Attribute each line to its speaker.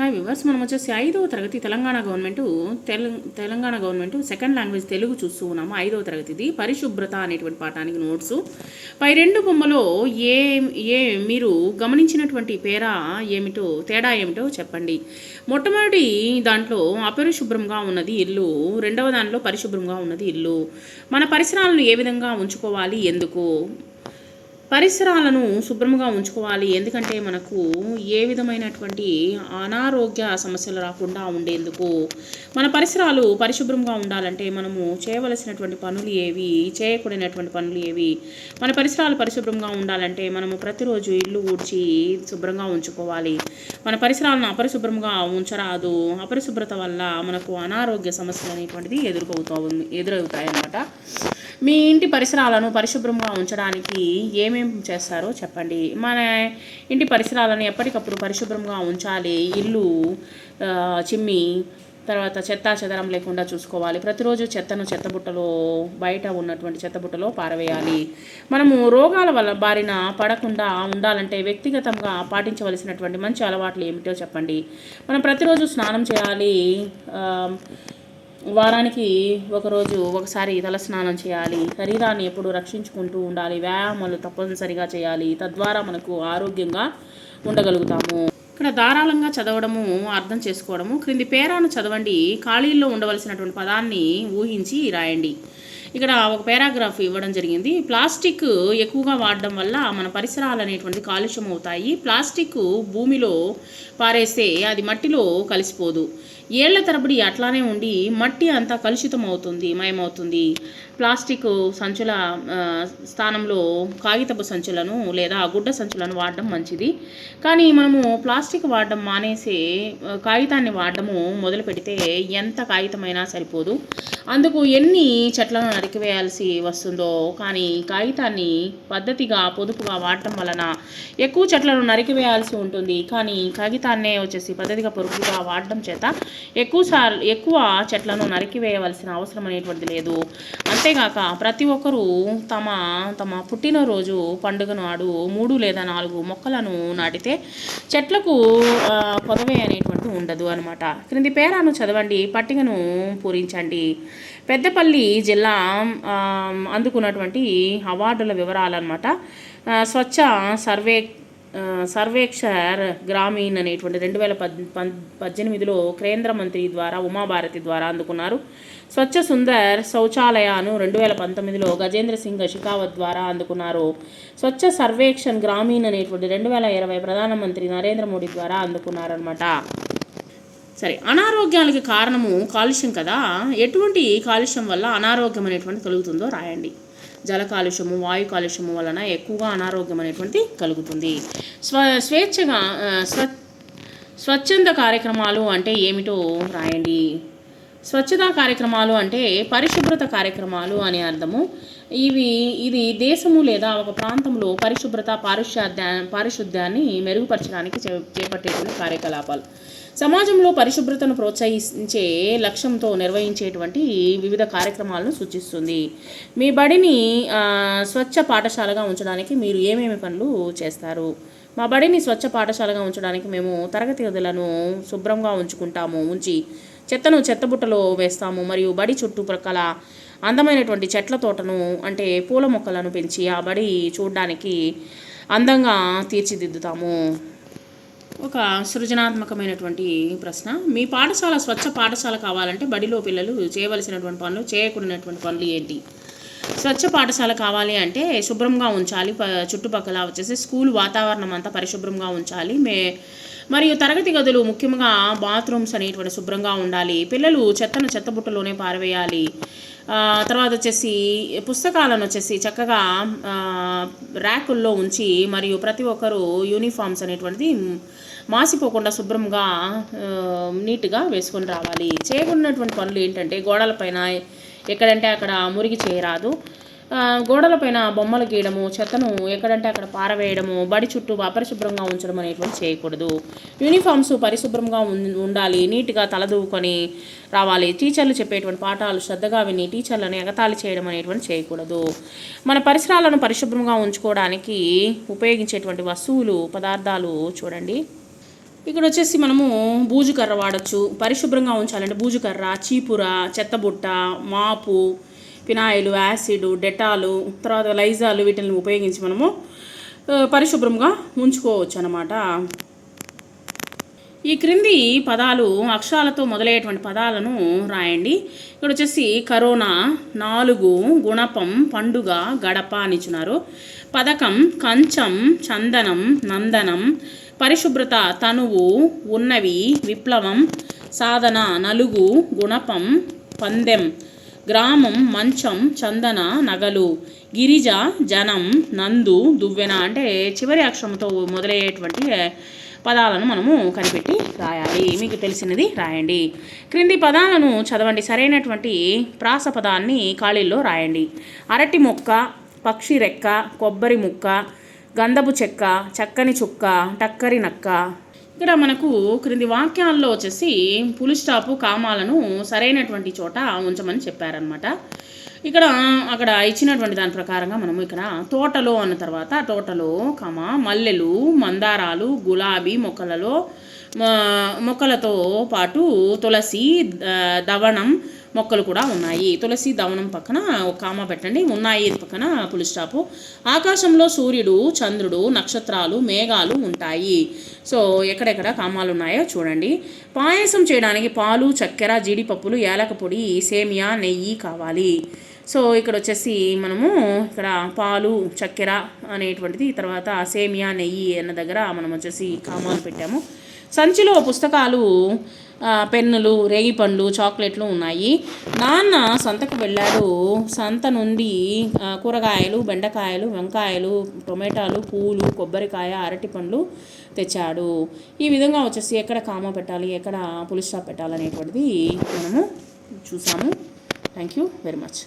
Speaker 1: Hi viewers మనం వచ్చేసి ఐదవ తరగతి Telangana government Telangana government second language Telugu చూస్తూ ఉన్నాము. ఐదవ తరగతిది. పరిశుభ్రత అనేటువంటి పాఠానికి నోట్స్. పై రెండు బొమ్మలో ఏ ఏ మీరు గమనించినటువంటి పేరా ఏమిటో తేడా ఏమిటో చెప్పండి. మొట్టమొదటి దాంట్లో అపరిశుభ్రంగా ఉన్నది ఇల్లు రెండవ దాంట్లో పరిశుభ్రంగా ఉన్నది ఇల్లు. మన పరిసరాలను ఏ విధంగా ఉంచుకోవాలి? ఎందుకు? పరిసరాలను శుభ్రంగా ఉంచుకోవాలి. ఎందుకంటే మనకు ఏ విధమైనటువంటి అనారోగ్య సమస్యలు రాకుండా ఉండేందుకు మన పరిసరాలు పరిశుభ్రంగా ఉండాలంటే మనము చేయవలసినటువంటి పనులు ఏవి? చేయకూడనటువంటి పనులు ఏవి? మన పరిసరాలు పరిశుభ్రంగా ఉండాలంటే మనము ప్రతిరోజు ఇల్లు ఊడ్చి శుభ్రంగా ఉంచుకోవాలి. మన పరిసరాలను అపరిశుభ్రంగా ఉంచరాదు. అపరిశుభ్రత వల్ల మనకు అనారోగ్య సమస్యలు అనేటువంటిది ఎదుర్కొవుతూ ఎదురవుతాయి అన్నమాట మీ ఇంటి పరిసరాలను పరిశుభ్రంగా ఉంచడానికి ఏమేం చేస్తారో చెప్పండి. మన ఇంటి పరిసరాలను ఎప్పటికప్పుడు పరిశుభ్రంగా ఉంచాలి. ఇల్లు చిమ్మి తర్వాత చెత్త చెదరం లేకుండా చూసుకోవాలి. ప్రతిరోజు చెత్తను చెత్తబుట్టలో బయట ఉన్నటువంటి చెత్తబుట్టలో పారవేయాలి. మనము రోగాల వల్ల బారిన పడకుండా ఉండాలంటే వ్యక్తిగతంగా పాటించవలసినటువంటి మంచి అలవాట్లు ఏమిటో చెప్పండి. మనం ప్రతిరోజు స్నానం చేయాలి. వారానికి ఒకరోజు ఒకసారి తలస్నానం చేయాలి. శరీరాన్ని ఎప్పుడు రక్షించుకుంటూ ఉండాలి. వ్యాయామాలు తప్పనిసరిగా చేయాలి. తద్వారా మనకు ఆరోగ్యంగా ఉండగలుగుతాము. ఇక్కడ ధారాళంగా చదవడము అర్థం చేసుకోవడము క్రింది పేరాను చదవండి. ఖాళీల్లో ఉండవలసినటువంటి పదాన్ని ఊహించి రాయండి. ఇక్కడ ఒక పారాగ్రాఫ్ ఇవ్వడం జరిగింది. ప్లాస్టిక్ ఎక్కువగా వాడడం వల్ల మన పరిసరాలు అనేటువంటి కాలుష్యం అవుతాయి. ప్లాస్టిక్ భూమిలో పారేస్తే అది మట్టిలో కలిసిపోదు. ఏళ్ళ తరబడి అట్లానే ఉండి మట్టి అంతా కలుషితం అవుతుంది మయమవుతుంది. ప్లాస్టిక్ సంచుల స్థానంలో కాగితపు సంచులను లేదా గుడ్డ సంచులను వాడడం మంచిది. కానీ మనము ప్లాస్టిక్ వాడడం మానేసి కాగితాన్ని వాడడము మొదలు పెడితే ఎంత కాగితమైనా సరిపోదు. అందుకు ఎన్ని చెట్లను నరికివేయాల్సి వస్తుందో. కానీ కాగితాన్ని పద్ధతిగా పొదుపుగా వాడటం వలన ఎక్కువ చెట్లను నరికివేయాల్సి ఉంటుంది. కానీ కాగితాన్నే వచ్చేసి పద్ధతిగా పొదుపుగా వాడడం చేత ఎక్కువ సార్లు ఎక్కువ చెట్లను నరికివేయవలసిన అవసరం అనేటువంటిది లేదు. అంతేగాక ప్రతి ఒక్కరూ తమ తమ పుట్టినరోజు పండుగ నాడు మూడు లేదా నాలుగు మొక్కలను నాటితే చెట్లకు కొదవే అనేటువంటిది ఉండదు అనమాట క్రింది పేరాను చదవండి పట్టికను పూరించండి. పెద్దపల్లి జిల్లా అందుకున్నటువంటి అవార్డుల వివరాలన్నమాట. అనమాట స్వచ్ఛ సర్వే సర్వేక్షర్ గ్రామీణ్ అనేటువంటి రెండు వేల పద్ పం- పద్దెనిమిదిలో కేంద్ర మంత్రి ద్వారా ఉమాభారతి ద్వారా అందుకున్నారు. స్వచ్ఛ సుందర్ శౌచాలయాను రెండు వేల పంతొమ్మిదిలో గజేంద్ర సింగ్ షికావత్ ద్వారా అందుకున్నారు. స్వచ్ఛ సర్వేక్షణ్ గ్రామీణ్ అనేటువంటి రెండు వేల ఇరవై ప్రధానమంత్రి నరేంద్ర మోడీ ద్వారా అందుకున్నారనమాట సరే అనారోగ్యాలకి కారణము కాలుష్యం కదా? ఎటువంటి కాలుష్యం వల్ల అనారోగ్యం అనేటువంటి కలుగుతుందో రాయండి. జల కాలుష్యము వాయు కాలుష్యము వలన ఎక్కువగా అనారోగ్యం అనేటువంటి కలుగుతుంది. స్వ స్వేచ్ఛగా స్వ స్వచ్ఛంద కార్యక్రమాలు అంటే ఏమిటో రాయండి. స్వచ్ఛతా కార్యక్రమాలు అంటే పరిశుభ్రత కార్యక్రమాలు అనే అర్థము. ఇవి ఇది దేశము లేదా ఒక ప్రాంతంలో పరిశుభ్రత పారిశుద్ధ్యా పారిశుద్ధ్యాన్ని మెరుగుపరచడానికి చే చేపట్టేటువంటి కార్యకలాపాలు. సమాజంలో పరిశుభ్రతను ప్రోత్సహించే లక్ష్యంతో నిర్వహించేటువంటి వివిధ కార్యక్రమాలను సూచిస్తుంది. మీ బడిని స్వచ్ఛ పాఠశాలగా ఉంచడానికి మీరు ఏమేమి పనులు చేస్తారు? మా బడిని స్వచ్ఛ పాఠశాలగా ఉంచడానికి మేము తరగతి గదులను శుభ్రంగా ఉంచుకుంటాము. ఉంచి చెత్తను చెత్తబుట్టలో వేస్తాము. మరియు బడి చుట్టుప్రక్కల అందమైనటువంటి చెట్ల తోటను అంటే పూల మొక్కలను పెంచి ఆ బడి చూడడానికి అందంగా తీర్చిదిద్దుతాము. ఒక సృజనాత్మకమైనటువంటి ప్రశ్న. మీ పాఠశాల స్వచ్ఛ పాఠశాల కావాలంటే బడిలో పిల్లలు చేయవలసినటువంటి పనులు చేయకూడనటువంటి పనులు ఏంటి? స్వచ్ఛ పాఠశాల కావాలి అంటే శుభ్రంగా ఉంచాలి. చుట్టుపక్కల వచ్చేసి స్కూల్ వాతావరణం అంతా పరిశుభ్రంగా ఉంచాలి. మే మరియు తరగతి గదులు ముఖ్యంగా బాత్రూమ్స్ అనేటువంటి శుభ్రంగా ఉండాలి. పిల్లలు చెత్తను చెత్తబుట్టలోనే పారవేయాలి. తర్వాత వచ్చేసి పుస్తకాలను వచ్చేసి చక్కగా ర్యాకుల్లో ఉంచి మరియు ప్రతి ఒక్కరూ యూనిఫామ్స్ అనేటువంటిది మాసిపోకుండా శుభ్రంగా నీట్గా వేసుకొని రావాలి. చేయకున్నటువంటి పనులు ఏంటంటే గోడలపైన ఎక్కడంటే అక్కడ మురిగి చేయరాదు. గోడలపైన బొమ్మలు గీయడము చెత్తను ఎక్కడంటే అక్కడ పారవేయడము బడి చుట్టూ అపరిశుభ్రంగా ఉంచడం అనేటువంటి చేయకూడదు. యూనిఫామ్స్ పరిశుభ్రంగా ఉం- ఉండాలి నీట్గా తలదూకొని రావాలి. టీచర్లు చెప్పేటువంటి పాఠాలు శ్రద్ధగా విని టీచర్లను ఎగతాళి చేయడం అనేటువంటి చేయకూడదు. మన పరిసరాలను పరిశుభ్రంగా ఉంచుకోవడానికి ఉపయోగించేటువంటి వస్తువులు పదార్థాలు చూడండి. ఇక్కడ వచ్చేసి మనము బూజుకర్ర వాడచ్చు. పరిశుభ్రంగా ఉంచాలంటే బూజుకర్ర చీపుర చెత్తబుట్ట మాపు ఫినాయిల్ యాసిడ్ డెటాలు తర్వాత లైజాలు వీటిని ఉపయోగించి మనము పరిశుభ్రంగా ఉంచుకోవచ్చు అనమాట ఈ క్రింది పదాలు అక్షరాలతో మొదలయ్యేటువంటి పదాలను రాయండి. ఇక్కడ వచ్చేసి కరోనా నాలుగు గుణపం పండుగ గడప అనిచున్నారు పథకం కంచం చందనం నందనం పరిశుభ్రత తనువు ఉన్నవి విప్లవం సాధన నలుగు గుణపం పందెం గ్రామం మంచం చందన నగలు గిరిజ జనం నందు దువ్వెన అంటే చివరి అక్షరంతో మొదలయ్యేటువంటి పదాలను మనము కనిపెట్టి రాయాలి. మీకు తెలిసినది రాయండి. క్రింది పదాలను చదవండి. సరైనటువంటి ప్రాస పదాన్ని ఖాళీల్లో రాయండి. అరటి మొక్క పక్షి రెక్క కొబ్బరి ముక్క గంధపు చెక్క చక్కని చుక్క టక్కరి నక్క ఇక్కడ మనకు క్రింది వాక్యాల్లో వచ్చేసి పులి స్టాపు కామాలను సరైనటువంటి చోట ఉంచమని చెప్పారనమాట ఇక్కడ అక్కడ ఇచ్చినటువంటి దాని ప్రకారంగా మనము ఇక్కడ తోటలో అన్న తర్వాత తోటలో కమ మల్లెలు మందారాలు గులాబీ మొక్కలలో మొక్కలతో పాటు తులసి దవణం మొక్కలు కూడా ఉన్నాయి. తులసి దవనం పక్కన ఒక కామ పెట్టండి. ఉన్నాయి పక్కన పులి స్టాపు. ఆకాశంలో సూర్యుడు చంద్రుడు నక్షత్రాలు మేఘాలు ఉంటాయి. సో ఎక్కడెక్కడ కామాలు ఉన్నాయో చూడండి. పాయసం చేయడానికి పాలు చక్కెర జీడిపప్పులు ఏలక పొడి సేమియా నెయ్యి కావాలి. సో ఇక్కడ వచ్చేసి మనము ఇక్కడ పాలు చక్కెర అనేటువంటిది తర్వాత సేమియా నెయ్యి అన్న దగ్గర మనం వచ్చేసి కామాలు పెట్టాము. సంచిలో పుస్తకాలు పెన్నులు రేగి పండ్లు చాక్లెట్లు ఉన్నాయి. నాన్న సంతకు వెళ్ళాడు. సంత నుండి కూరగాయలు బెండకాయలు వంకాయలు టొమాటాలు పూలు కొబ్బరికాయ అరటి పండ్లు తెచ్చాడు. ఈ విధంగా వచ్చేసి ఎక్కడ కామ పెట్టాలి ఎక్కడ పులి స్టాప్ పెట్టాలనేటువంటిది మనము చూసాము. Thank you very much